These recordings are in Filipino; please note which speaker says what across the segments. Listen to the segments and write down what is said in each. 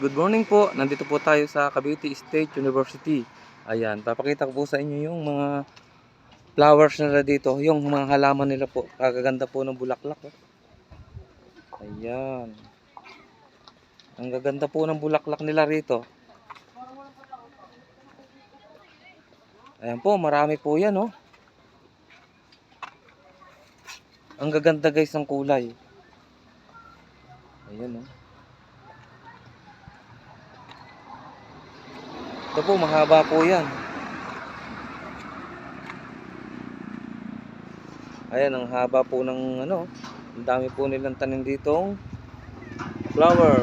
Speaker 1: good morning po. Nandito po tayo sa Cavite State University. Ayan, papakita ko po sa inyo yung mga flowers nila dito. Yung mga halaman nila po. Kagaganda po ng bulaklak. Oh. Ayan. Ang gaganda po ng bulaklak nila rito. Ayan po, marami po yan, oh. Ang gaganda guys ng kulay. Ayan, oh. Ito po, mahaba po yan. Ayan, ang haba po ng ano. Ang dami po nilang tanim ditong flower.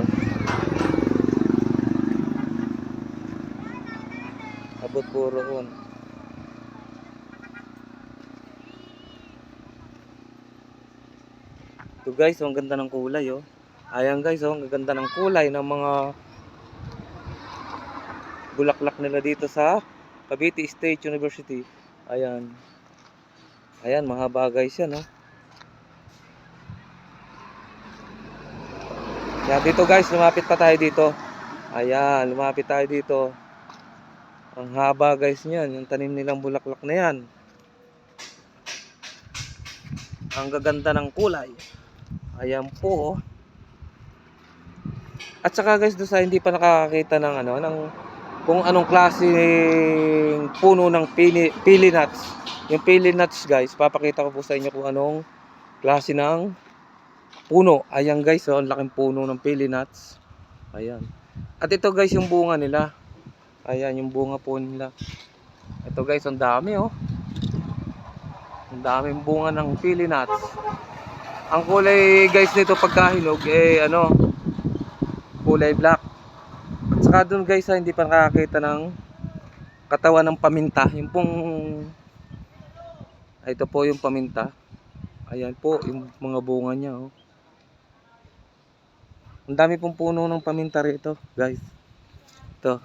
Speaker 1: Abot po roon. Ito guys, oh, ang ganda ng kulay oh. Ayan guys, oh, ang ganda ng kulay ng mga bulaklak nila dito sa Cavite State University. Ayan. Ayan, mahaba guys yan, oh. Kaya dito guys, lumapit pa tayo dito. Ayan, lumapit tayo dito. Ang haba guys niyan, yung tanim nilang bulaklak na yan. Ang gaganda ng kulay. Ayan po. oh. At saka guys, doon sa hindi pa nakakakita ng ano, ng kung anong klaseng puno ng pili, pili nuts. Yung pili nuts guys, papakita ko po sa inyo kung anong klase ng puno. Ayan guys, oh, ang laking puno ng pili nuts. Ayan. At ito guys, yung bunga nila. Ayan, yung bunga po nila. Ito guys, ang dami oh. Ang daming bunga ng pili nuts. Ang kulay guys nito pagkahinog eh ano, kulay black. Saka doon guys, ha, hindi pa nakakita ng katawan ng paminta. Yung pong ay, ito po yung paminta. Ayan po, yung mga bunga niya. Oh. Ang dami pong puno ng paminta rito, guys. Ito.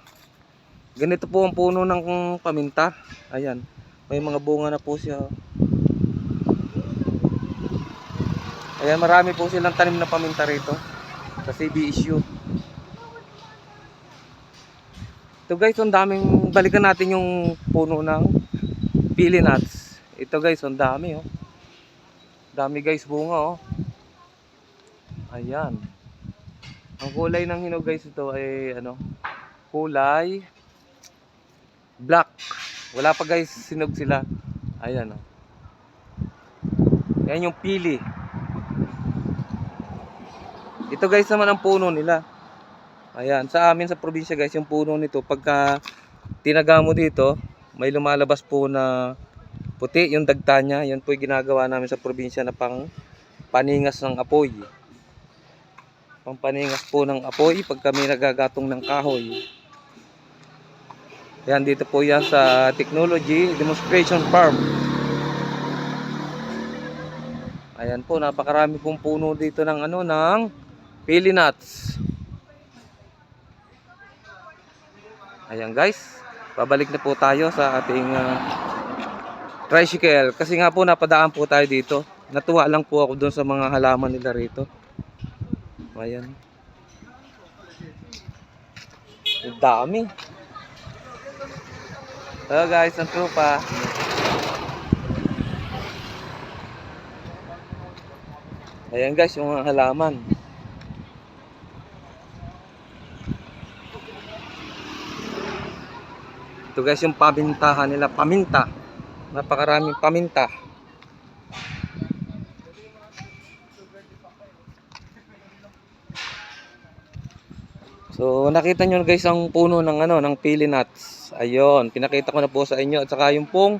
Speaker 1: Ganito po ang puno ng paminta. Ayan. May mga bunga na po siya. oh. Ayan, marami po silang tanim na paminta rito. Sa CBSU. Ito guys, ang daming balikan natin yung puno ng pili nuts. Ito guys, ang dami oh. Dami guys bunga oh. Ayan. Ang kulay ng hinog guys ito ay ano, kulay black. Wala pa guys sinog sila. Ayan oh. Yan yung pili. Ito guys naman ang puno nila. Ayan, sa amin sa probinsya guys, yung puno nito pagka tinaga mo dito, may lumalabas po na puti yung dagta niya. Yun po yung ginagawa namin sa probinsya na pang paningas ng apoy. Pang paningas po ng apoy pag kami nagagatong ng kahoy. Yan dito po yan sa Technology Demonstration Farm. Ayan po, napakarami pong puno dito ng ano ng pili nuts. Ayan guys, babalik na po tayo sa ating ah, tricycle. Kasi nga po napadaan po tayo dito. Natuwa lang po ako doon sa mga halaman nila rito. Ayan. Ang dami. Hello guys, ang tropa. Ayan guys, yung halaman. Ito guys yung pamintahan nila, paminta. Napakaraming paminta. So nakita nyo guys ang puno ng ano ng pili nuts. Ayun, pinakita ko na po sa inyo at saka yung pong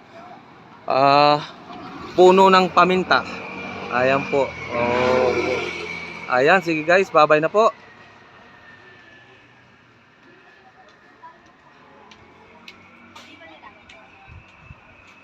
Speaker 1: ah puno ng paminta. Ayan po. Oh. Ayan, sige guys, babay na po.